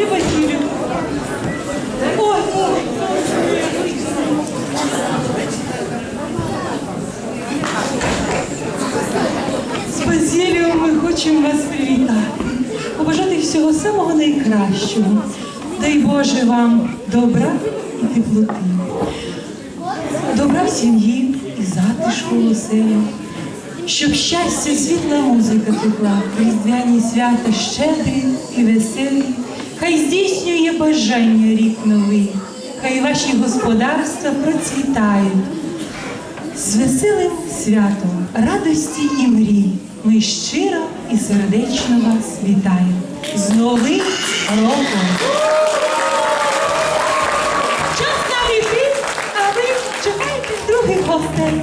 Здравствуй, Василий. Ой, З Базілією ми хочемо вас привітати, побажати всього самого найкращого. Дай Боже вам добра і теплоти, добра в сім'ї і затишку у оселі, щоб щастя, світла музика текла, різдвяні свята щедрі і веселі, хай здійснює бажання рік новий, хай ваші господарства процвітають. З веселим святом, радості і мрій ми щиро і сердечно вас вітаємо. З Новим роком! Час нам іти, а ви чекайте других гостей.